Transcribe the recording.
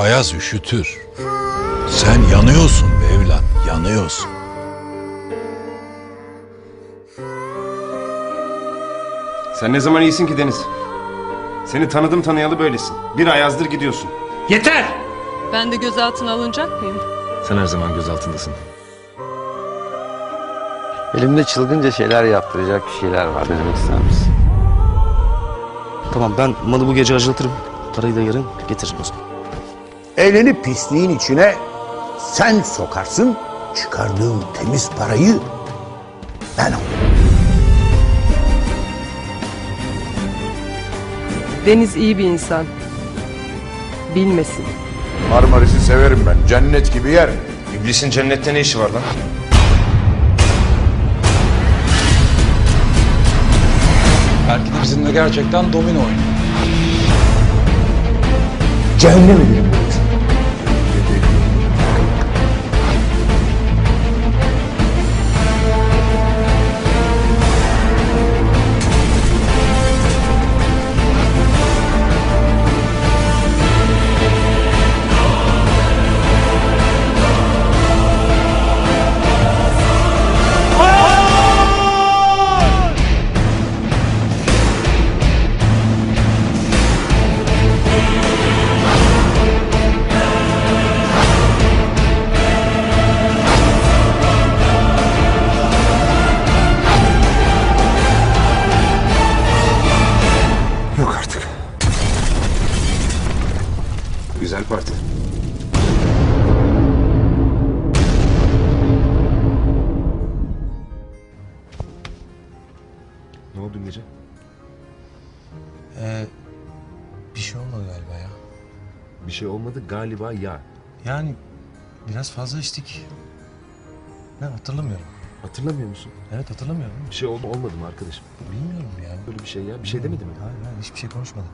ayaz üşütür. Sen yanıyorsun be evlat, yanıyorsun. Sen ne zaman iyisin ki Deniz? Seni tanıdım tanıyalı böylesin. Bir ayazdır gidiyorsun. Yeter! Ben de gözaltına alınacak mıyım? Sen her zaman göz altındasın. Elimde çılgınca şeyler yaptıracak bir şeyler var demek ister misin? Tamam ben malı bu gece acılatırım. Parayı da yarın getiririm o zaman. Elini pisliğin içine sen sokarsın, çıkardığın temiz parayı ben alırım. Deniz iyi bir insan. Bilmesin. Marmaris'i severim ben. Cennet gibi yer. İblisin cennette ne işi var lan? Belki de bizimle gerçekten domino oynuyor. Cehennem ederim. Güzel parti. Ne oldu gece? Bir şey olmadı galiba ya. Bir şey olmadı galiba ya. Yani biraz fazla içtik. Ne hatırlamıyorum. Hatırlamıyor musun? Evet hatırlamıyorum. Bir şey oldu olmadı mı arkadaşım? Bilmiyorum yani. Böyle bir şey ya. Bir şey demedi mi? Hayır hayır hiçbir şey konuşmadık.